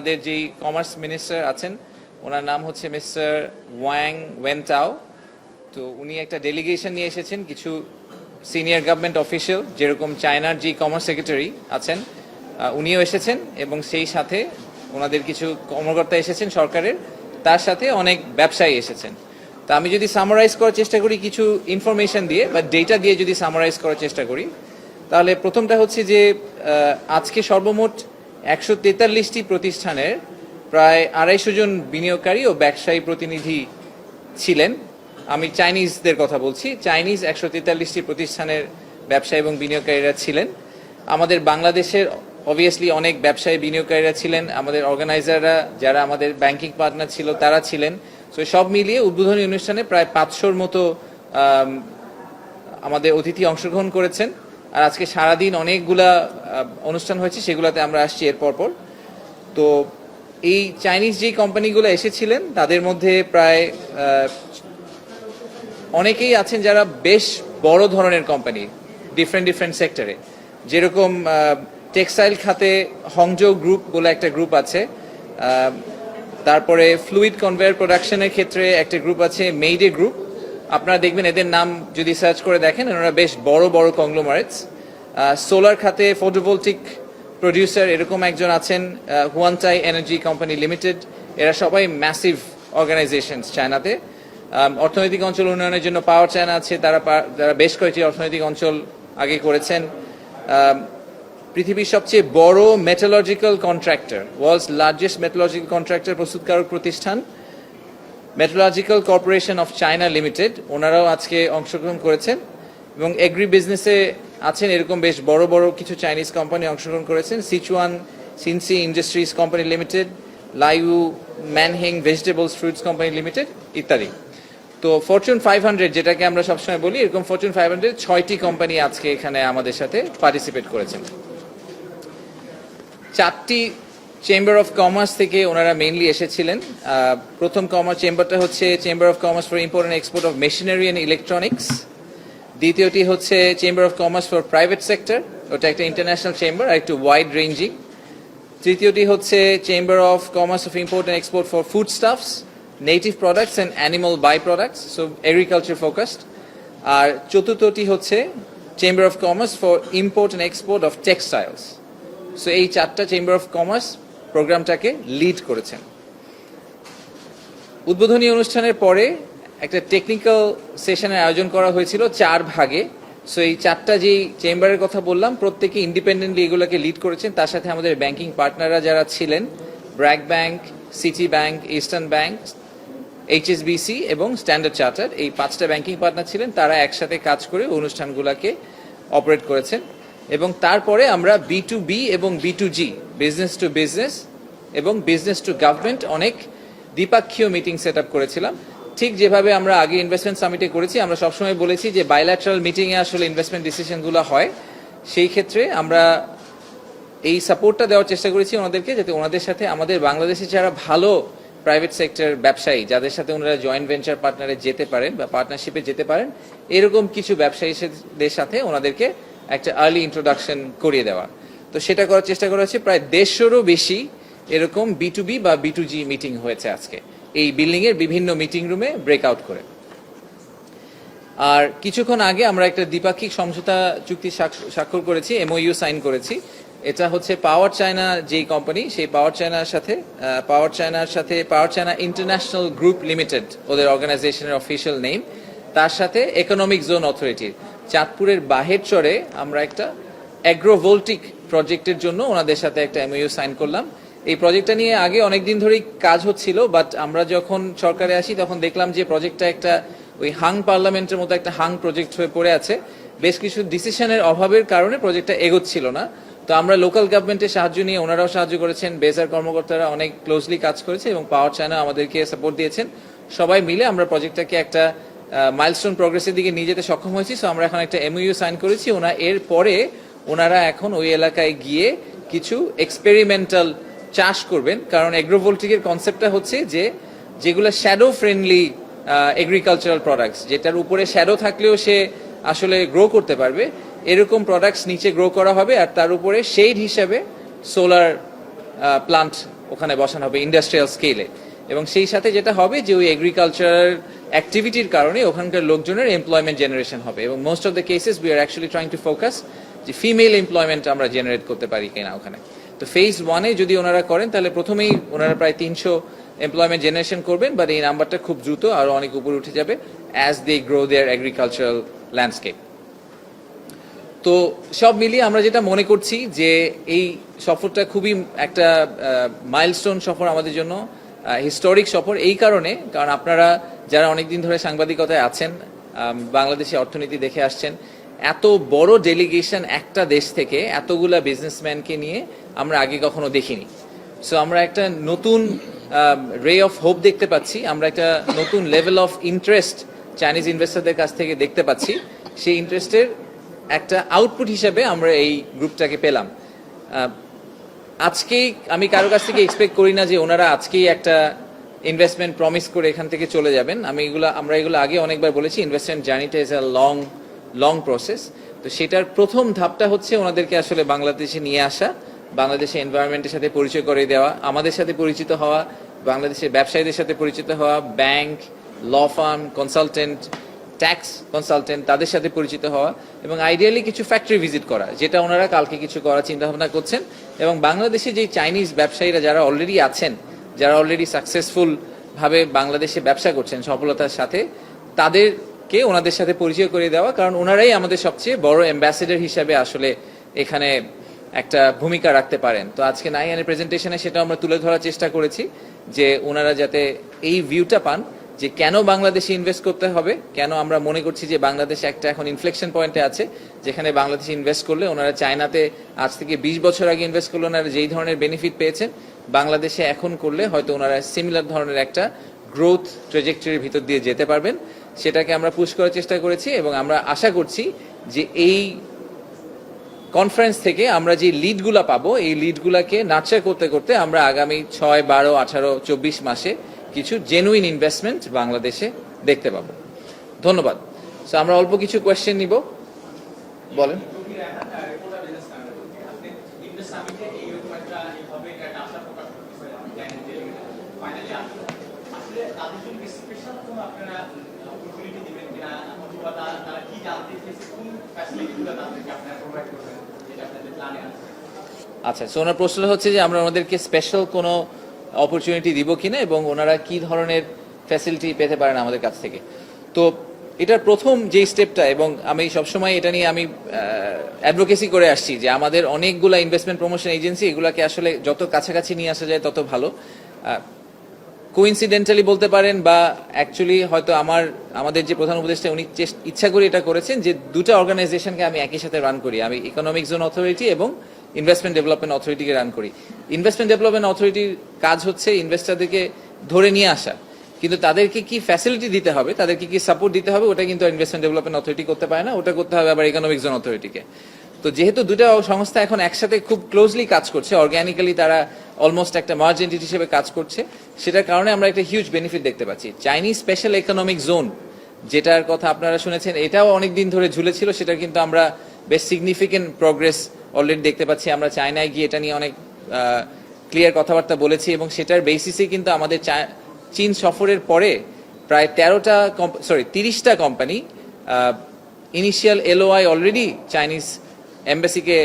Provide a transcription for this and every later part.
আমাদের যেই commerce minister আছেন, ওনার নাম হচ্ছে মিস্টার ওয়াং ওয়েনটাও। তো উনি একটা ডেলিগেশন নিয়ে এসেছেন, কিছু সিনিয়র গভর্নমেন্ট অফিসিয়াল যেরকম চায়নার যে কমার্স সেক্রেটারি আছেন উনিও এসেছেন এবং সেই সাথে ওনাদের কিছু কর্মকর্তা এসেছেন সরকারের, তার সাথে অনেক ব্যবসায়ী এসেছেন। তা আমি যদি সামারাইজ করার চেষ্টা করি, কিছু ইনফরমেশন দিয়ে বা ডেটা দিয়ে যদি সামারাইজ করার চেষ্টা করি, তাহলে প্রথমটা হচ্ছে যে আজকে সর্বমোট একশো তেতাল্লিশটি প্রতিষ্ঠানের প্রায় আড়াইশো জন বিনিয়োগকারী ও ব্যবসায়ী প্রতিনিধি ছিলেন। আমি চাইনিজদের কথা বলছি। চাইনিজ একশো তেতাল্লিশটি প্রতিষ্ঠানের ব্যবসায়ী এবং বিনিয়োগকারীরা ছিলেন। আমাদের বাংলাদেশের অবভিয়াসলি অনেক ব্যবসায়ী বিনিয়োগকারীরা ছিলেন। আমাদের অর্গানাইজাররা যারা আমাদের ব্যাংকিং পার্টনার ছিল, তারা ছিলেন। তো সব মিলিয়ে উদ্বোধনী অনুষ্ঠানে প্রায় পাঁচশোর মতো আমাদের অতিথি অংশগ্রহণ করেছেন। আর আজকে সারাদিন অনেকগুলা অনুষ্ঠান হয়েছে, সেগুলোতে আমরা আসছি এর পর তো এই চাইনিজ যে কোম্পানিগুলো এসেছিলেন, তাদের মধ্যে প্রায় অনেকেই আছেন যারা বেশ বড় ধরনের কোম্পানি ডিফারেন্ট ডিফারেন্ট সেক্টরে যেরকম টেক্সটাইল খাতে হংজো গ্রুপ বলে একটা গ্রুপ আছে তারপরে ফ্লুইড কনভেয়ার প্রোডাকশনের ক্ষেত্রে একটা গ্রুপ আছে, মেইডে গ্রুপ। আপনারা দেখবেন এদের নাম যদি সার্চ করে দেখেন ওনারা বেশ বড় বড় কংগ্লোমারেটস সোলার খাতে ফটোভোল্টিক প্রডিউসার এরকম একজন আছেন হুয়ানচাই এনার্জি কোম্পানি লিমিটেড এরা সবাই ম্যাসিভ অর্গানাইজেশনস চায়নাতে। অর্থনৈতিক অঞ্চল উন্নয়নের জন্য পাওয়ার চায়না আছে, তারা তারা বেশ কয়েকটি অর্থনৈতিক অঞ্চল আগে করেছেন। পৃথিবীর সবচেয়ে বড় metallurgical contractor world's largest metallurgical contractor প্রস্তুতকারক প্রতিষ্ঠান। Metallurgical corporation of China limited ওনারাও আজকে অংশগ্রহণ করেছেন এবং এগ্রি বিজনেসে আছেন এরকম বেশ বড় বড় কিছু চাইনিজ কোম্পানি অংশগ্রহণ করেছেন। Sichuan Xinxi industries company limited লাইউ ম্যানহিং ভেজিটেবলস ফ্রুটস কোম্পানি লিমিটেড ইত্যাদি। তো ফরচুন ফাইভ হান্ড্রেড যেটাকে আমরা সবসময় বলি, এরকম ফরচুন ফাইভ হান্ড্রেড ছয়টি কোম্পানি আজকে এখানে আমাদের সাথে পার্টিসিপেট করেছেন। চারটি চেম্বার অফ কমার্স থেকে ওনারা মেইনলি এসেছিলেন। প্রথম কমার্স চেম্বারটা হচ্ছে chamber of commerce for import and export of machinery and electronics দ্বিতীয়টি হচ্ছে chamber of commerce for private sector ওটা একটা ইন্টারন্যাশনাল চেম্বার আর একটু ওয়াইড রেঞ্জিং তৃতীয়টি হচ্ছে chamber of commerce of import and export for food stuffs native products and animal by products so agriculture focused আর চতুর্থটি হচ্ছে chamber of commerce for import and export of textiles so এই চারটা chamber of commerce প্রোগ্রামটাকে lead করেছেন। উদ্বোধনী অনুষ্ঠানের পরে একটা টেকনিক্যাল সেশনের আয়োজন করা হয়েছিল চার ভাগে। সো এই চারটা যেই চেম্বারের কথা বললাম, প্রত্যেকে ইন্ডিপেন্ডেন্টলি এগুলোকে লিড করেছেন। তার সাথে আমাদের ব্যাংকিং পার্টনাররা যারা ছিলেন BRAC bank city bank eastern bank HSBC এবং স্ট্যান্ডার্ড চার্টার এই পাঁচটা ব্যাংকিং পার্টনার ছিলেন। তারা একসাথে কাজ করে অনুষ্ঠানগুলোকে অপারেট করেছেন। এবং তারপরে আমরা বি টু বি এবং B to G business to business এবং বিজনেস টু গভর্নমেন্ট অনেক দ্বিপাক্ষীয় মিটিং সেট করেছিলাম। ঠিক যেভাবে আমরা আগে ইনভেস্টমেন্ট সামিটে করেছি, আমরা সবসময় বলেছি যে বাইল্যাটারাল মিটিংয়ে আসলে ইনভেস্টমেন্ট ডিসিশনগুলো হয়। সেই ক্ষেত্রে আমরা এই সাপোর্টটা দেওয়ার চেষ্টা করেছি ওনাদেরকে যাতে ওনাদের সাথে আমাদের বাংলাদেশে যারা ভালো প্রাইভেট সেক্টর ব্যবসায়ী, যাদের সাথে ওনারা জয়েন্ট ভেঞ্চার পার্টনারে যেতে পারেন বা পার্টনারশিপে যেতে পারেন, এরকম কিছু ব্যবসায়ীদের সাথে ওনাদেরকে একটা আর্লি ইন্ট্রোডাকশন করিয়ে দেওয়া। তো সেটা করার চেষ্টা করা হচ্ছে। প্রায় দেড়শোরও বেশি এরকম বি টু বি বা বি টু জি মিটিং হয়েছে আজকে। এই বিল্ডিং এর বিভিন্ন মিটিং রুমে ব্রেকআউট করে। আর কিছুক্ষণ আগে আমরা একটা দ্বিপাক্ষিক সমঝোতা চুক্তি স্বাক্ষ- স্বাক্ষর করেছি এমওইউ সাইন করেছি। এটা হচ্ছে পাওয়ার চায়না যেই কোম্পানি সেই পাওয়ার চায়নার সাথে পাওয়ার চায়নার সাথে power China international group limited ওদের অর্গানাইজেশনের অফিসিয়াল নেম তার সাথে ইকোনমিক জোন অথরিটির চাঁদপুরের বাহের চরে আমরা একটা অ্যাগ্রোভোল্টিক প্রজেক্টের জন্য ওনাদের সাথে একটা এমওইউ সাইন করলাম। এই প্রজেক্টটা নিয়ে আগে অনেক দিন ধরেই কাজ হচ্ছিল বাট আমরা যখন সরকারে আসি তখন দেখলাম যে প্রজেক্টটা একটা ওই হাং পার্লামেন্টের মতো একটা হাং প্রজেক্ট হয়ে পড়ে আছে। বেশ কিছু ডিসিশনের অভাবের কারণে প্রজেক্টটা এগোচ্ছিল না। তো আমরা লোকাল গভর্নমেন্টের সাহায্য নিয়ে ওনারাও সাহায্য করেছেন বেজার কর্মকর্তারা অনেক ক্লোজলি কাজ করেছে এবং পাওয়ার চায়না আমাদেরকে সাপোর্ট দিয়েছেন। সবাই মিলে আমরা প্রজেক্টটাকে একটা মাইলস্টোন প্রগ্রেসের দিকে নিয়ে যেতে সক্ষম হয়েছি। সো আমরা এখন একটা এমইউ সাইন করেছি। ওনা এর পরে ওনারা এখন ওই এলাকায় গিয়ে কিছু এক্সপেরিমেন্টাল চাষ করবেন। কারণ এগ্রোভোল্টিকের কনসেপ্টটা হচ্ছে যে, যেগুলো শ্যাডো ফ্রেন্ডলি এগ্রিকালচারাল প্রোডাক্টস যেটার উপরে শ্যাডো থাকলেও সে আসলে গ্রো করতে পারবে। এরকম প্রোডাক্টস নিচে গ্রো করা হবে আর তার উপরে শেড হিসাবে সোলার প্লান্ট ওখানে বসানো হবে ইন্ডাস্ট্রিয়াল স্কেলে এবং সেই সাথে যেটা হবে যে, ওই এগ্রিকালচার অ্যাক্টিভিটির কারণে ওখানকার লোকজনের এমপ্লয়মেন্ট জেনারেশন হবে। এবং most of the cases we are actually trying to focus যে ফিমেল এমপ্লয়মেন্ট আমরা জেনারেট করতে পারি কিনা ওখানে। তো ফেজ ওয়ানে যদি ওনারা করেন, তাহলে প্রথমেই ওনারা প্রায় তিনশো এমপ্লয়মেন্ট জেনারেশন করবেন বাট এই নাম্বারটা খুব দ্রুত আরও অনেক উপরে উঠে যাবে as they grow their agricultural landscape তো সব মিলিয়ে আমরা যেটা মনে করছি যে এই সফরটা খুবই একটা মাইলস্টোন সফর আমাদের জন্য হিস্টোরিক সফর এই কারণে, কারণ আপনারা যারা অনেকদিন ধরে সাংবাদিকতায় আছেন বাংলাদেশে অর্থনীতি দেখে আসছেন এত বড় ডেলিগেশন একটা দেশ থেকে এতগুলা বিজনেসম্যানকে নিয়ে আমরা আগে কখনো দেখিনি। সো আমরা একটা নতুন রে অফ হোপ দেখতে পাচ্ছি। আমরা একটা নতুন লেভেল অফ ইন্টারেস্ট চাইনিজ ইনভেস্টারদের কাছ থেকে দেখতে পাচ্ছি। সেই ইন্টারেস্টের একটা আউটপুট হিসেবে আমরা এই গ্রুপটাকে পেলাম। আজকেই আমি কারও কাছ থেকে এক্সপেক্ট করি না যে ওনারা আজকেই একটা ইনভেস্টমেন্ট প্রমিস করে এখান থেকে চলে যাবেন। আমি এগুলো, আমরা এগুলো আগে অনেকবার বলেছি ইনভেস্টমেন্ট জার্নিটা is a long long process তো সেটার প্রথম ধাপটা হচ্ছে ওনাদেরকে আসলে বাংলাদেশে নিয়ে আসা বাংলাদেশে এনভায়রনমেন্টের সাথে পরিচয় করে দেওয়া, আমাদের সাথে পরিচিত হওয়া, বাংলাদেশের ব্যবসায়ীদের সাথে পরিচিত হওয়া bank law firm consultant tax consultant তাদের সাথে পরিচিত হওয়া এবং আইডিয়ালি কিছু ফ্যাক্টরি ভিজিট করা, যেটা ওনারা কালকে কিছু করার চিন্তা ভাবনা করছেন এবং বাংলাদেশে যে চাইনিজ ব্যবসায়ীরা যারা অলরেডি আছেন, যারা অলরেডি সাকসেসফুল ভাবে বাংলাদেশে ব্যবসা করছেন সফলতার সাথে তাদেরকে ওনাদের সাথে পরিচয় করে দেওয়া? কারণ ওনারাই আমাদের সবচেয়ে বড় অ্যাম্বাসেডর হিসাবে আসলে এখানে একটা ভূমিকা রাখতে পারেন। তো আজকে নাইয়ানের প্রেজেন্টেশনে সেটা আমরা তুলে ধরার চেষ্টা করেছি যে ওনারা যাতে এই ভিউটা পান যে কেন বাংলাদেশে ইনভেস্ট করতে হবে, কেন আমরা মনে করছি যে বাংলাদেশ একটা এখন ইনফ্লেকশন পয়েন্টে আছে, যেখানে বাংলাদেশে ইনভেস্ট করলে ওনারা চায়নাতে আজ থেকে বিশ বছর আগে ইনভেস্ট করলে ওনারা যেই ধরনের বেনিফিট পেয়েছেন, বাংলাদেশে এখন করলে হয়তো ওনারা সিমিলার ধরনের একটা গ্রোথ ট্রেজেক্টরির ভিতর দিয়ে যেতে পারবেন। সেটাকে আমরা পুশ করার চেষ্টা করেছি এবং আমরা আশা করছি যে এই কনফারেন্স থেকে আমরা যে লিডগুলো পাবো, এই লিডগুলোকে নাচা করতে করতে আমরা আগামী ছয়, বারো, আঠারো, চব্বিশ মাসে কিছু জেনুইন ইনভেস্টমেন্ট বাংলাদেশে দেখতে পাবো। ধন্যবাদ। সো আমরা অল্প কিছু কোয়েশ্চেন নিব। বলেন। আচ্ছা সো ওনার প্রশ্নটা হচ্ছে যে আমরা ওনাদেরকে স্পেশাল কোনো অপরচুনিটি দিব কিনা এবং ওনারা কি ধরনের ফ্যাসিলিটি পেতে পারেন আমাদের কাছ থেকে? তো এটার প্রথম যে স্টেপটা এবং আমি সবসময় এটা নিয়ে আমি অ্যাডভোকেসি করে আসছি যে আমাদের অনেকগুলো ইনভেস্টমেন্ট প্রমোশন এজেন্সি এগুলাকে আসলে যত কাছাকাছি নিয়ে আসা যায় তত ভালো। কোইন্সিডেন্টালি বলতে পারেন বা অ্যাকচুয়ালি হয়তো আমার, আমাদের যে প্রধান উপদেষ্টা, উনি ইচ্ছা করে এটা করেছেন যে দুটো অর্গানাইজেশনকে আমি একই সাথে রান করি। আমি ইকোনমিক জোন অথরিটি এবং ইনভেস্টমেন্ট ডেভেলপমেন্ট অথরিটিকে রান করি। ইনভেস্টমেন্ট ডেভেলপমেন্ট অথরিটির কাজ হচ্ছে ইনভেস্টারদেরকে ধরে নিয়ে আসা। কিন্তু তাদেরকে কি ফ্যাসিলিটি দিতে হবে, তাদেরকে কি সাপোর্ট দিতে হবে, ওটা কিন্তু ইনভেস্টমেন্ট ডেভেলপমেন্ট অথরিটি করতে পারে না, ওটা করতে হবে আবার ইকোনমিক জোন অথরিটিকে তো যেহেতু দুটো সংস্থা এখন একসাথে খুব ক্লোজলি কাজ করছে অর্গানিক্যালি তারা অলমোস্ট একটা মার্জ এন্টিটি হিসেবে কাজ করছে, সেটার কারণে আমরা একটা হিউজ বেনিফিট দেখতে পাচ্ছি। চাইনিজ স্পেশাল ইকোনমিক জোন যেটার কথা আপনারা শুনেছেন, এটাও অনেক দিন ধরে ঝুলেছিল সেটা কিন্তু আমরা বেশ সিগনিফিকেন্ট প্রগ্রেস অলরেডি দেখতে পাচ্ছি। আমরা চায়নায় গিয়ে এটা নিয়ে অনেক ক্লিয়ার কথাবার্তা বলেছি এবং সেটার বেসিসে কিন্তু আমাদের চীন সফরের পরে প্রায় তেরোটা সরি তিরিশটা company initial LOI already Chinese এম্বাসিকে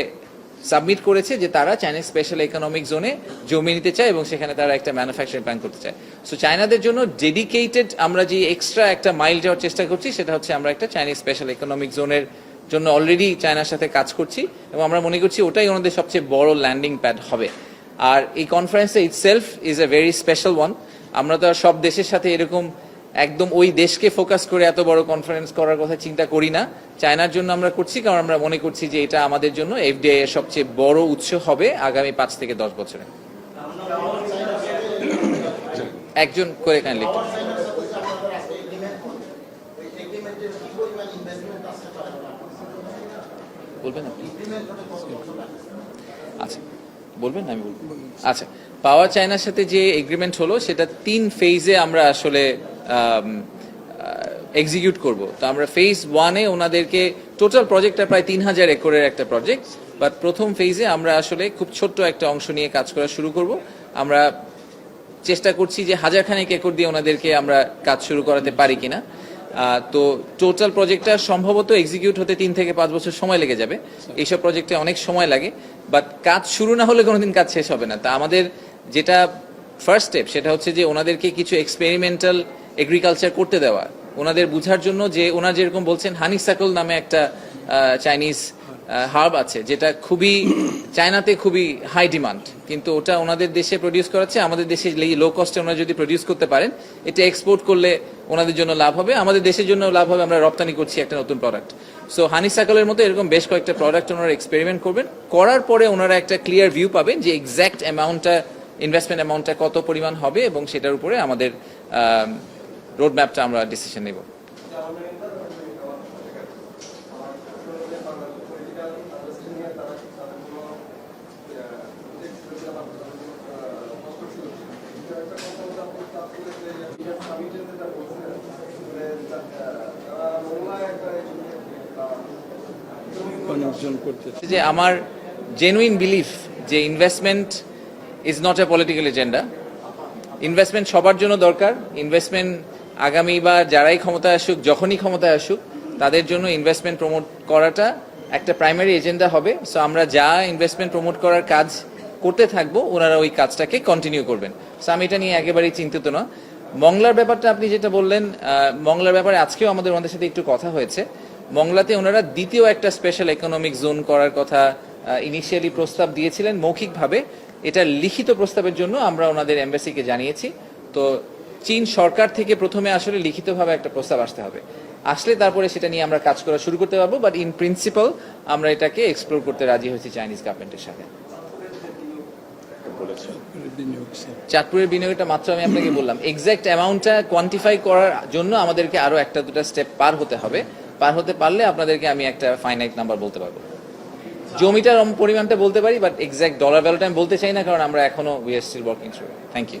submit করেছে যে তারা চাইনিজ স্পেশাল ইকোনমিক জোনে জমি নিতে চায় এবং সেখানে তারা একটা ম্যানুফ্যাকচারিং প্ল্যান করতে চায়। সো চায়নাদের জন্য ডেডিকেটেড আমরা যে এক্সট্রা একটা মাইল যাওয়ার চেষ্টা করছি, সেটা হচ্ছে আমরা একটা চাইনিজ স্পেশাল ইকোনমিক জোনের জন্য অলরেডি চায়নার সাথে কাজ করছি এবং আমরা মনে করছি ওটাই ওনাদের সবচেয়ে বড় ল্যান্ডিং প্যাড হবে। আর এই কনফারেন্সে itself is a very special one আমরা তো সব দেশের সাথে এরকম একদম ওই দেশকে ফোকাস করে এত বড় কনফারেন্স করার কথা চিন্তা করি না। চায়নার জন্য আমরা করছি, কারণ আমরা মনে করছি যে এটা আমাদের জন্য এফডিআই এর সবচেয়ে বড় উৎস হবে আগামী পাঁচ থেকে দশ বছরে। একজন করে কাইন্ডলি বলবেন আচ্ছা বলবেন আমি বলব। আচ্ছা পাওয়ার চায়নার সাথে যে এগ্রিমেন্ট হলো, সেটা তিন ফেজে আমরা আসলে এক্সিকিউট করব। তো আমরা ফেজ ওয়ানে ওনাদেরকে টোটাল প্রজেক্টটা প্রায় তিন হাজার একরের একটা প্রজেক্ট বাট প্রথম ফেজে আমরা আসলে খুব ছোট্ট একটা অংশ নিয়ে কাজ করা শুরু করব। আমরা চেষ্টা করছি যে হাজারখানেক একর দিয়ে ওনাদেরকে আমরা কাজ শুরু করাতে পারি কিনা। তো টোটাল প্রজেক্টটা সম্ভবত এক্সিকিউট হতে তিন থেকে পাঁচ বছর সময় লেগে যাবে। এইসব প্রজেক্টে অনেক সময় লাগে বাট কাজ শুরু না হলে কোনোদিন কাজ শেষ হবে না। তা আমাদের যেটা ফার্স্ট স্টেপ সেটা হচ্ছে যে ওনাদেরকে কিছু এক্সপেরিমেন্টাল এগ্রিকালচার করতে দেওয়া। ওনাদের বুঝার জন্য যে ওনার যেরকম বলছেন হানি সাকল নামে একটা চাইনিজ হার্ব আছে, যেটা খুবই, চায়নাতে খুবই হাই ডিমান্ড কিন্তু ওটা ওনাদের দেশে প্রডিউস করাচ্ছে, আমাদের দেশে লো কস্টে ওনারা যদি প্রডিউস করতে পারেন, এটা এক্সপোর্ট করলে ওনাদের জন্য লাভ হবে। আমাদের দেশের জন্য লাভ হবে, আমরা রপ্তানি করছি একটা নতুন প্রোডাক্ট সো হানি সাইকেলের মতো এরকম বেশ কয়েকটা প্রোডাক্ট ওনারা এক্সপেরিমেন্ট করবেন। করার পরে ওনারা একটা ক্লিয়ার ভিউ পাবেন যে এক্স্যাক্ট অ্যামাউন্টটা ইনভেস্টমেন্ট অ্যামাউন্টটা কত পরিমাণ হবে এবং সেটার উপরে আমাদের রোড ম্যাপটা আমরা ডিসিশন নেব। যে আমার জেনুইন বিলিফ যে investment is not a political agenda investment সবার জন্য দরকার। ইনভেস্টমেন্ট আগামী বা যারাই ক্ষমতায় আসুক, যখনই ক্ষমতায় আসুক, তাদের জন্য ইনভেস্টমেন্ট প্রমোট করাটা একটা প্রাইমারি এজেন্ডা হবে। সো আমরা যা ইনভেস্টমেন্ট প্রমোট করার কাজ করতে থাকব, ওনারা ওই কাজটাকে কন্টিনিউ করবেন। সো আমি এটা নিয়ে একেবারেই চিন্তিত না। মংলার ব্যাপারটা আপনি যেটা বললেন মংলার ব্যাপারে আজকেও আমাদের ওনাদের সাথে একটু কথা হয়েছে। মংলাতে ওনারা দ্বিতীয় একটা স্পেশাল ইকোনমিক জোন করার কথা ইনিশিয়ালি প্রস্তাব দিয়েছিলেন। মৌখিকভাবে এটা লিখিত প্রস্তাবের জন্য আমরা ওনাদের এমবাসিকে জানিয়েছি। তো চীন সরকার থেকে প্রথমে আসলে লিখিতভাবে একটা প্রস্তাব আসতে হবে। আসলে তারপরে সেটা নিয়ে আমরা কাজ করা শুরু করতে পারব বাট ইন প্রিন্সিপাল আমরা এটাকে এক্সপ্লোর করতে রাজি হয়েছি চাইনিজ গভর্নমেন্টের সাথে। চাঁদপুরের বিনিয়োগটা মাত্র আমি আপনাকে বললাম। এক্সাক্ট অ্যামাউন্টটা কোয়ান্টিফাই করার জন্য আমাদেরকে আরও একটা দুটো স্টেপ পার হতে হবে। পার হতে পারলে আপনাদেরকে আমি একটা ফাইনাইট নাম্বার বলতে পারব। জমিটার পরিমাণটা বলতে পারি বাট এক্সাক্ট ডলার ভ্যালুটা আমি বলতে চাই না, কারণ আমরা এখনও we are still working through thank you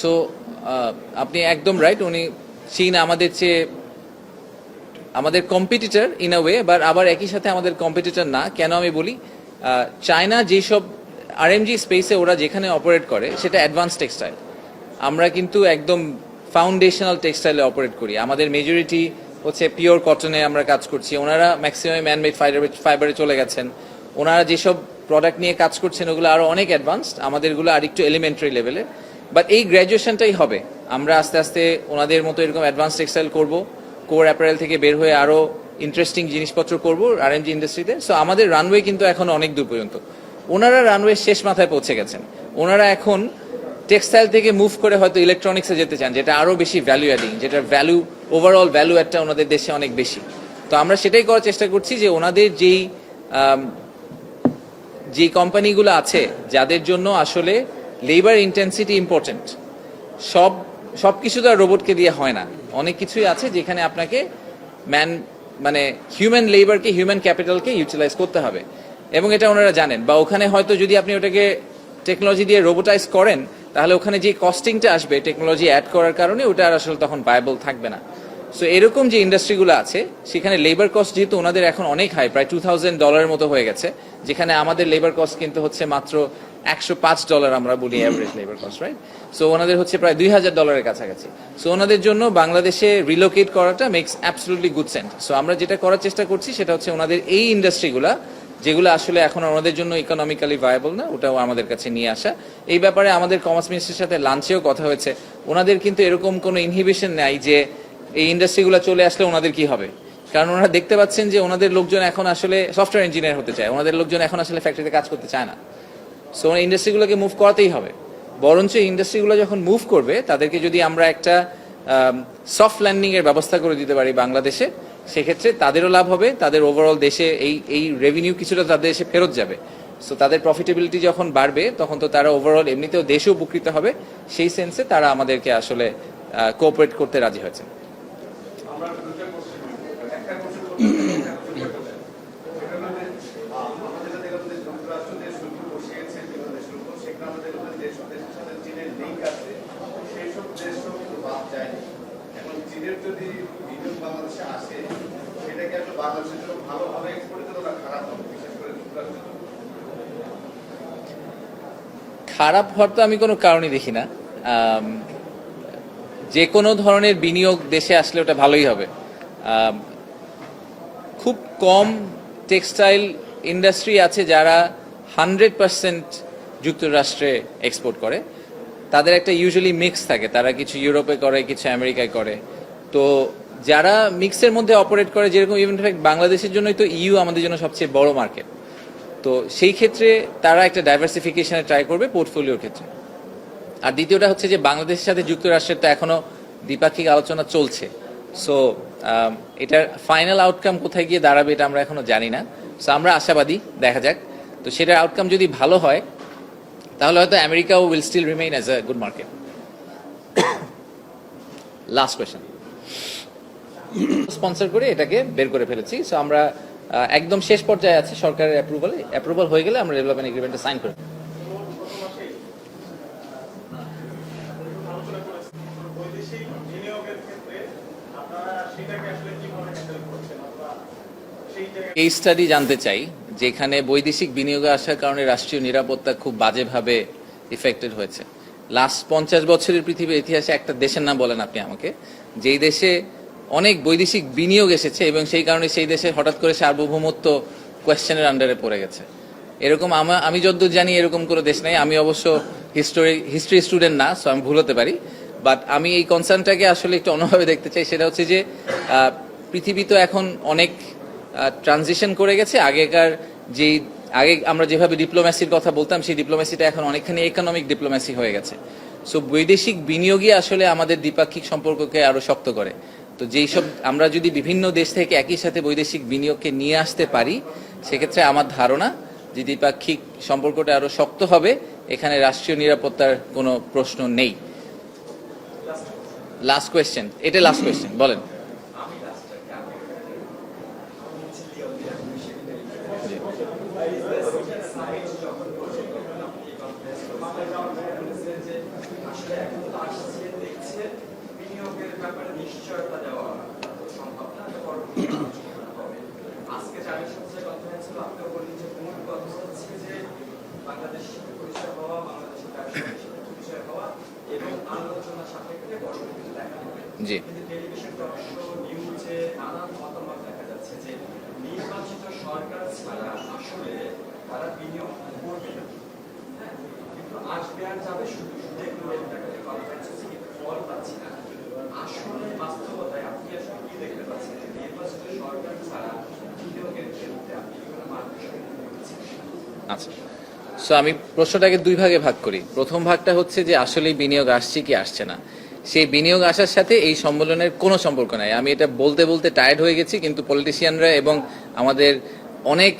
so আপনি একদম রাইট উনি চীন আমাদের চেয়ে আমাদের competitor in a way but আবার একই সাথে আমাদের কম্পিটিটর না। কেন আমি বলি চায়না যেসব আর আরএমজি স্পেসে ওরা যেখানে অপারেট করে, সেটা অ্যাডভান্স টেক্সটাইল আমরা কিন্তু একদম ফাউন্ডেশনাল টেক্সটাইলে অপারেট করি। আমাদের মেজরিটি হচ্ছে পিওর কটনে আমরা কাজ করছি। ওনারা ম্যাক্সিমাম ম্যানমেড ফাইবার ফাইবারে চলে গেছেন। ওনারা যেসব প্রোডাক্ট নিয়ে কাজ করছেন, ওগুলো আরও অনেক অ্যাডভান্সড আমাদেরগুলো আর একটু এলিমেন্টারি লেভেলের বাট এই গ্র্যাজুয়েশনটাই হবে। আমরা আস্তে আস্তে ওনাদের মতো এরকম অ্যাডভান্স টেক্সটাইল করব কোর অ্যাপারেল থেকে বের হয়ে আরও ইন্টারেস্টিং জিনিসপত্র করব আরএমজি ইন্ডাস্ট্রিতে সো আমাদের রানওয়ে কিন্তু এখন অনেক দূর পর্যন্ত। ওনারা রানওয়ে শেষ মাথায় পৌঁছে গেছেন। ওনারা এখন টেক্সটাইল থেকে মুভ করে হয়তো ইলেকট্রনিক্সে যেতে চান, যেটা আরও বেশি ভ্যালু অ্যাডিং যেটার ভ্যালু ওভারঅল ভ্যালু একটা ওনাদের দেশে অনেক বেশি। তো আমরা সেটাই করার চেষ্টা করছি যে ওনাদের যেই যে কোম্পানিগুলো আছে, যাদের জন্য আসলে লেবার ইন্টেন্সিটি ইম্পর্টেন্ট সব সব কিছু তো আর রোবটকে দিয়ে হয় না। অনেক কিছুই আছে যেখানে আপনাকে ম্যান মানে হিউম্যান লেবারকে হিউম্যান ক্যাপিটালকে ইউটিলাইজ করতে হবে। এবং এটা ওনারা জানেন। বা ওখানে হয়তো যদি আপনি ওটাকে টেকনোলজি দিয়ে রোবোটাইজ করেন, তাহলে ওখানে যে কস্টিংটা আসবে টেকনোলজি অ্যাড করার কারণে ওটা আর আসলে তখন ভায়াবল থাকবে না। সো এরকম যে ইন্ডাস্ট্রিগুলো আছে, সেখানে লেবার কস্ট যেহেতু ওনাদের এখন অনেক হাই প্রায় টু থাউজেন্ড ডলারের মতো হয়ে গেছে, যেখানে আমাদের লেবার কস্ট কিন্তু হচ্ছে মাত্র একশো পাঁচ ডলার আমরা বলি average labour cost right so ওনাদের হচ্ছে প্রায় দুই হাজার ডলারের কাছাকাছি। সো ওনাদের জন্য বাংলাদেশে রিলোকেট করাটা makes absolutely good sense so আমরা যেটা করার চেষ্টা করছি সেটা হচ্ছে ওনাদের এই ইন্ডাস্ট্রিগুলা যেগুলো আসলে এখন ওনাদের জন্য ইকোনমিক্যালি ভায়াবল না, ওটাও আমাদের কাছে নিয়ে আসা। এই ব্যাপারে আমাদের কমার্স মিনিস্টারের সাথে লাঞ্চেও কথা হয়েছে। ওনাদের কিন্তু এরকম কোনো ইনহিবিশন নাই যে এই ইন্ডাস্ট্রিগুলো চলে আসলে ওনাদের কি হবে। কারণ ওনারা দেখতে পাচ্ছেন যে ওনাদের লোকজন এখন আসলে সফটওয়্যার ইঞ্জিনিয়ার হতে চায়। ওনাদের লোকজন এখন আসলে ফ্যাক্টরিতে কাজ করতে চায় না। সো ইন্ডাস্ট্রিগুলোকে মুভ করাতেই হবে। বরঞ্চ ইন্ডাস্ট্রিগুলো যখন মুভ করবে, তাদেরকে যদি আমরা একটা সফট ল্যান্ডিং এর ব্যবস্থা করে দিতে পারি বাংলাদেশে, সেক্ষেত্রে তাদেরও লাভ হবে, তাদের ওভারঅল দেশে এই এই রেভিনিউ কিছুটা তাদের দেশে ফেরত যাবে। সো তাদের প্রফিটেবিলিটি যখন বাড়বে, তখন তো তারা ওভারঅল এমনিতেও দেশেও উপকৃত হবে। সেই সেন্সে তারা আমাদেরকে আসলে কোঅপারেট করতে রাজি হয়েছে আমরা দুটো কোশ্চেন একটা কোশ্চেন আমাদের দেখলাম যে যুক্তরাষ্ট্র যে শুল্ক বসিয়েছে যেভাবে শুল্ক সেখানে আমাদের যেসব দেশের সাথে চীনের লিঙ্ক আছে সেই সব দেশও কিন্তু বাদ যায়নি যদি বাংলাদেশে আসে, সেটাকে বাংলাদেশের জন্য খারাপ হবে, বিশেষ করে খারাপ হওয়ার তো আমি কোনো কারণই দেখি না। যে কোনো ধরনের বিনিয়োগ দেশে আসলে ওটা ভালোই হবে। খুব কম টেক্সটাইল ইন্ডাস্ট্রি আছে যারা হান্ড্রেড পার্সেন্ট যুক্তরাষ্ট্রে এক্সপোর্ট করে। তাদের একটা ইউজুয়ালি মিক্স থাকে। তারা কিছু ইউরোপে করে, কিছু আমেরিকায় করে। তো যারা মিক্সের মধ্যে অপারেট করে, যেরকম ইভেন ফ্যাক্ট বাংলাদেশের জন্যই তো ইউ আমাদের জন্য সবচেয়ে বড় মার্কেট তো সেই ক্ষেত্রে তারা একটা ডাইভার্সিফিকেশনে ট্রাই করবে পোর্টফোলিওর ক্ষেত্রে। আর দ্বিতীয়টা হচ্ছে যে বাংলাদেশের সাথে যুক্তরাষ্ট্রের তো এখনও দ্বিপাক্ষিক আলোচনা চলছে। সো এটার ফাইনাল আউটকাম কোথায় গিয়ে দাঁড়াবে এটা আমরা এখনও জানি না। সো আমরা আশাবাদী, দেখা যাক। তো সেটার আউটকাম যদি ভালো হয়, তাহলে হয়তো আমেরিকাও will still remain as a good market last question sponsor করে এটাকে বের করে ফেলেছি। সো আমরা একদম শেষ পর্যায়ে আছে সরকারের অ্যাপ্রুভালে অ্যাপ্রুভাল হয়ে গেলে আমরা ডেভেলপমেন্ট এগ্রিমেন্টে সাইন করে এই স্টাডি জানতে চাই, যেখানে বৈদেশিক বিনিয়োগে আসার কারণে রাষ্ট্রীয় নিরাপত্তা খুব বাজেভাবে ইফেক্টেড হয়েছে। লাস্ট পঞ্চাশ বছরের পৃথিবীর ইতিহাসে একটা দেশের নাম বলেন আপনি আমাকে। যেই দেশে অনেক বৈদেশিক বিনিয়োগ এসেছে এবং সেই কারণে সেই দেশে হঠাৎ করে সার্বভৌমত্ব কোয়েশ্চেনের আন্ডারে পড়ে গেছে। এরকম আমা- আমি যতদূর জানি এরকম কোনো দেশ নেই। আমি অবশ্য হিস্টোরি হিস্ট্রি স্টুডেন্ট না সো আমি ভুল হতে পারি। বাট আমি এই কনসার্নটাকে আসলে একটু অন্যভাবে দেখতে চাই। সেটা হচ্ছে যে পৃথিবী তো এখন অনেক ট্রানজিশন করে গেছে। আগেকার যে আগে আমরা যেভাবে ডিপ্লোম্যাসির কথা বলতাম, সেই ডিপ্লোম্যাসিটা এখন অনেকখানি ইকোনমিক ডিপ্লোম্যাসি হয়ে গেছে। সো বৈদেশিক বিনিয়োগই আসলে আমাদের দ্বিপাক্ষিক সম্পর্ককে আরও শক্ত করে। তো যেই সব আমরা যদি বিভিন্ন দেশ থেকে একই সাথে বৈদেশিক বিনিয়োগকে নিয়ে আসতে পারি, সেক্ষেত্রে আমার ধারণা যে দ্বিপাক্ষিক সম্পর্কটা আরও শক্ত হবে, এখানে রাষ্ট্রীয় নিরাপত্তার কোনো প্রশ্ন নেই। লাস্ট কোয়েশ্চেন এটা লাস্ট কোয়েশ্চেন বলেন বিনিয়োগের ব্যাপারে নিশ্চয়তা দেওয়া সম্ভব না এটা পরবর্তী আলোচনা হবে আজকে জাতীয় সঞ্চয় কথা হয়েছিল আপনিও বললেন যে মূল কথা হচ্ছে যে বাংলাদেশের সাথে পরিচয় হওয়া বাংলাদেশের ব্যবসায়ীর সাথে পরিচয় হওয়া এবং আলোচনা সাপেক্ষে পরবর্তীতে দেখা হবে জি কিন্তু টেলিভিশন টক শো নিউজে নানান মতামত দেখা যাচ্ছে যে নির্বাচিত সরকার ছাড়া আচ্ছা। সো আমি প্রশ্নটাকে দুই ভাগে ভাগ করি। প্রথম ভাগটা হচ্ছে যে আসলে বিনিয়োগ আসছে কি আসছে না? সেই বিনিয়োগ আসার সাথে এই সম্মেলনের কোনো সম্পর্ক নাই। আমি এটা বলতে বলতে টায়ার্ড হয়ে গেছি, কিন্তু পলিটিশিয়ানরা এবং আমাদের অনেক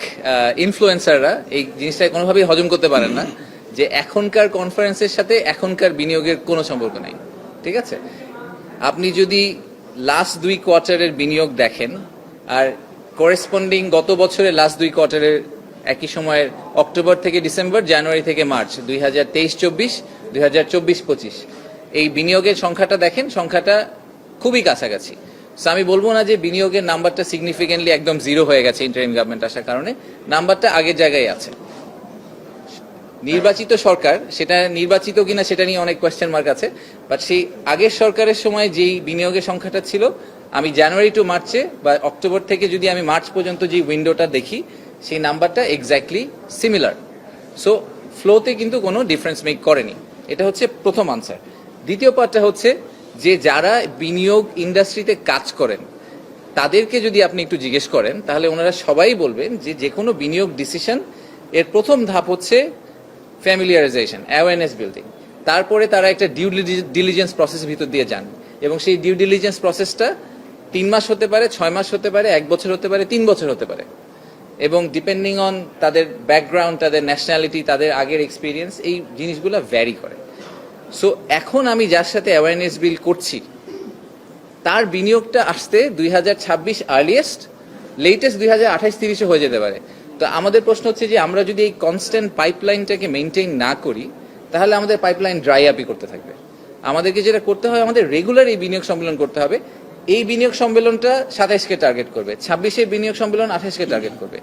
ইনফ্লুয়েন্সাররা এই জিনিসটা কোনোভাবেই হজম করতে পারেন না, যে এখনকার কনফারেন্সের সাথে এখনকার বিনিয়োগের কোনো সম্পর্ক নাই। ঠিক আছে? আপনি যদি লাস্ট দুই কোয়ার্টারের বিনিয়োগ দেখেন, আর করেসপন্ডিং গত বছরের লাস্ট দুই কোয়ার্টারের একই সময়ের অক্টোবর থেকে ডিসেম্বর, জানুয়ারি থেকে মার্চ, দুই হাজার তেইশ, চব্বিশ, দুই হাজার চব্বিশ, পঁচিশ, এই বিনিয়োগের সংখ্যাটা দেখেন, সংখ্যাটা খুবই কাছাকাছি। So, আমি বলব না যে বিনিয়োগের নাম্বারটা সিগনিফিকেন্টলি একদম জিরো হয়ে গেছে ইন্টারিম গভর্নমেন্ট আসার কারণে। নাম্বারটা আগের জায়গায় আছে। নির্বাচিত সরকার, সেটা নির্বাচিত কিনা সেটা নিয়ে অনেক কোয়েশ্চেন মার্ক আছে। বাট সেই আগের সরকারের সময় যেই বিনিয়োগের সংখ্যাটা ছিল, আমি জানুয়ারি টু মার্চে বা অক্টোবর থেকে যদি আমি মার্চ পর্যন্ত যে উইন্ডোটা দেখি, সেই নাম্বারটা এক্স্যাক্টলি সিমিলার সো ফ্লোতে কিন্তু কোনো ডিফারেন্স মেক করেনি। এটা হচ্ছে প্রথম আনসার দ্বিতীয় পার্টটা হচ্ছে যে যারা বিনিয়োগ ইন্ডাস্ট্রিতে কাজ করেন, তাদেরকে যদি আপনি একটু জিজ্ঞেস করেন, তাহলে ওনারা সবাই বলবেন যে যে কোনো বিনিয়োগ ডিসিশন এর প্রথম ধাপ হচ্ছে ফ্যামিলিয়ারাইজেশন অ্যাওয়ারনেস বিল্ডিং তারপরে তারা একটা ডিউ ডিলিজেন্স প্রসেসের ভিতর দিয়ে যান এবং সেই ডিউ ডিলিজেন্স প্রসেসটা তিন মাস হতে পারে, ছয় মাস হতে পারে, এক বছর হতে পারে, তিন বছর হতে পারে। এবং ডিপেন্ডিং অন তাদের ব্যাকগ্রাউন্ড তাদের ন্যাশনালিটি তাদের আগের এক্সপিরিয়েন্স এই জিনিসগুলো ভ্যারি করে। সো এখন আমি যার সাথে অ্যাওয়ারনেস বিল করছি, তার বিনিয়োগটা আসতে দুই হাজার ছাব্বিশ আর্লিয়েস্ট লেটেস্ট দুই হাজার আঠাইশ তিরিশে হয়ে যেতে পারে। তো আমাদের প্রশ্ন হচ্ছে যে, আমরা যদি এই কনস্ট্যান্ট পাইপলাইনটাকে মেনটেন না করি, তাহলে আমাদের পাইপলাইন ড্রাই আপই করতে থাকবে। আমাদেরকে যেটা করতে হয় আমাদের রেগুলার এই বিনিয়োগ সম্মেলন করতে হবে। এই বিনিয়োগ সম্মেলনটা সাতাইশকে টার্গেট করবে, ছাব্বিশে বিনিয়োগ সম্মেলন আঠাশকে টার্গেট করবে।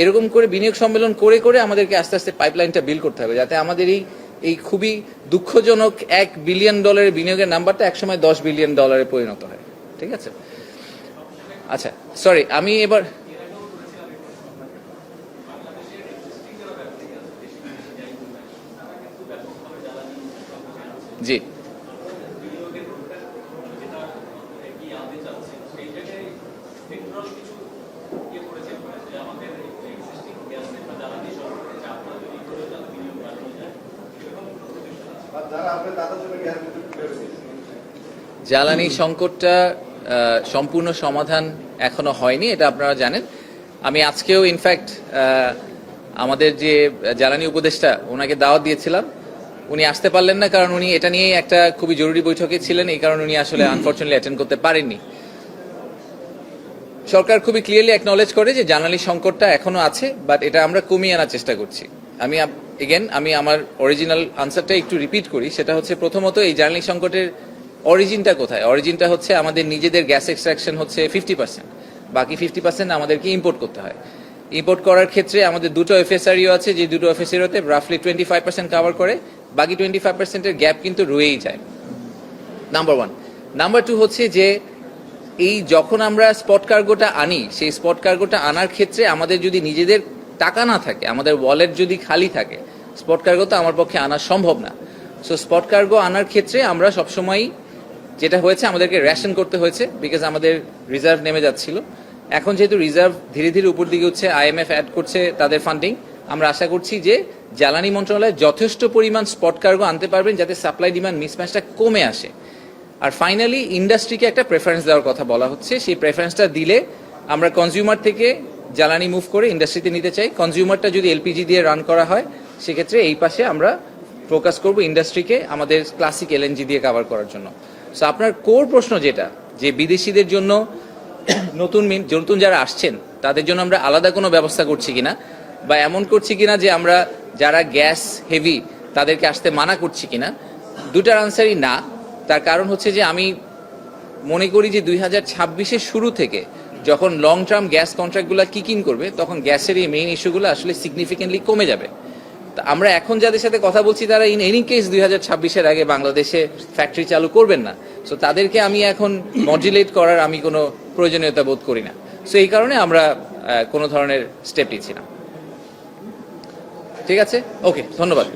এরকম করে বিনিয়োগ সম্মেলন করে করে আমাদেরকে আস্তে আস্তে পাইপলাইনটা বিল করতে হবে, যাতে আমাদের এই এই খুবই দুঃখজনক এক বিলিয়ন ডলারের বিনিয়োগের নাম্বারটা একসময় দশ বিলিয়ন ডলারে পরিণত হয়। ঠিক আছে? আচ্ছা সরি আমি এবার জি আর যারা আপনার দাদা জন্য গ্যাস জ্বালানি সংকটটা সম্পূর্ণ সমাধান এখনও হয়নি এটা আপনারা জানেন। আমি আজকেও ইনফ্যাক্ট আমাদের যে জ্বালানি উপদেষ্টা ওনাকে দাওয়াত দিয়েছিলাম। উনি আসতে পারলেন না কারণ উনি এটা নিয়ে একটা খুবই জরুরি বৈঠকে ছিলেন এই কারণে উনি আসলে আনফর্চুনেটলি অ্যাটেন্ড করতে পারেননি। সরকার খুবই ক্লিয়ারলি অ্যাকনলেজ করে যে জ্বালানি সংকটটা এখনও আছে বাট এটা আমরা কমিয়ে আনার চেষ্টা করছি। আমি এগেন আমি আমার অরিজিনাল আনসারটা একটু রিপিট করি। সেটা হচ্ছে প্রথমত এই জ্বালানি সংকটের অরিজিনটা কোথায়? অরিজিনটা হচ্ছে আমাদের নিজেদের গ্যাস এক্সট্রাকশন হচ্ছে ফিফটি পার্সেন্ট বাকি ফিফটি পার্সেন্ট আমাদেরকে ইম্পোর্ট করতে হয়। ইম্পোর্ট করার ক্ষেত্রে আমাদের দুটো এফএসআরিও আছে, যে দুটো এফএসআরিওতে রাফলি টোয়েন্টি ফাইভ পার্সেন্ট কাভার করে, বাকি টোয়েন্টি ফাইভ পার্সেন্টের গ্যাপ কিন্তু রয়েই যায়। নাম্বার ওয়ান নাম্বার টু হচ্ছে যে এই যখন আমরা স্পট কার্গোটা আনি, সেই স্পট কার্গোটা আনার ক্ষেত্রে আমাদের যদি নিজেদের টাকা না থাকে, আমাদের ওয়ালেট যদি খালি থাকে স্পট কার্গো তো আমার পক্ষে আনা সম্ভব না। সো স্পট কার্গো আনার ক্ষেত্রে আমরা সবসময় যেটা হয়েছে, আমাদেরকে রেশন করতে হয়েছে বিকজ আমাদের রিজার্ভ নেমে যাচ্ছিল। এখন যেহেতু রিজার্ভ ধীরে ধীরে উপর দিকে হচ্ছে আইএমএফ অ্যাড করছে তাদের ফান্ডিং আমরা আশা করছি যে জ্বালানি মন্ত্রণালয় যথেষ্ট পরিমাণ স্পট কার্গো আনতে পারবেন, যাতে সাপ্লাই ডিমান্ড মিসম্যাচটা কমে আসে। আর ফাইনালি ইন্ডাস্ট্রিকে একটা প্রেফারেন্স দেওয়ার কথা বলা হচ্ছে, সেই প্রেফারেন্সটা দিলে আমরা কনজিউমার থেকে জ্বালানি মুভ করে ইন্ডাস্ট্রিতে নিতে চাই। কনজিউমারটা যদি এলপিজি দিয়ে রান করা হয়, সেক্ষেত্রে এই পাশে আমরা ফোকাস করব ইন্ডাস্ট্রিকে আমাদের ক্লাসিক এলএনজি দিয়ে কাভার করার জন্য। সো আপনার কোর প্রশ্ন যেটা, যে বিদেশিদের জন্য নতুন নতুন যারা আসছেন, তাদের জন্য আমরা আলাদা কোনো ব্যবস্থা করছি কিনা, বা এমন করছি কিনা যে আমরা যারা গ্যাস হেভি তাদেরকে আসতে মানা করছি কিনা দুটার আনসারই না। তার কারণ হচ্ছে যে আমি মনে করি যে দুই হাজার শুরু থেকে যখন লং টার্ম গ্যাস কন্ট্রাক্টগুলো কিক করবে, তখন গ্যাসের এই মেইন ইস্যুগুলো আসলে সিগনিফিকেন্টলি কমে যাবে। তা আমরা এখন যাদের সাথে কথা বলছি, তারা ইন এনি কেস দুই হাজার ছাব্বিশের আগে বাংলাদেশে ফ্যাক্টরি চালু করবেন না। সো তাদেরকে আমি এখন মডুলেট করার আমি কোনো প্রয়োজনীয়তা বোধ করি না। সো এই কারণে আমরা কোনো ধরনের স্টেপ নিচ্ছি না। ঠিক আছে? ওকে ধন্যবাদ।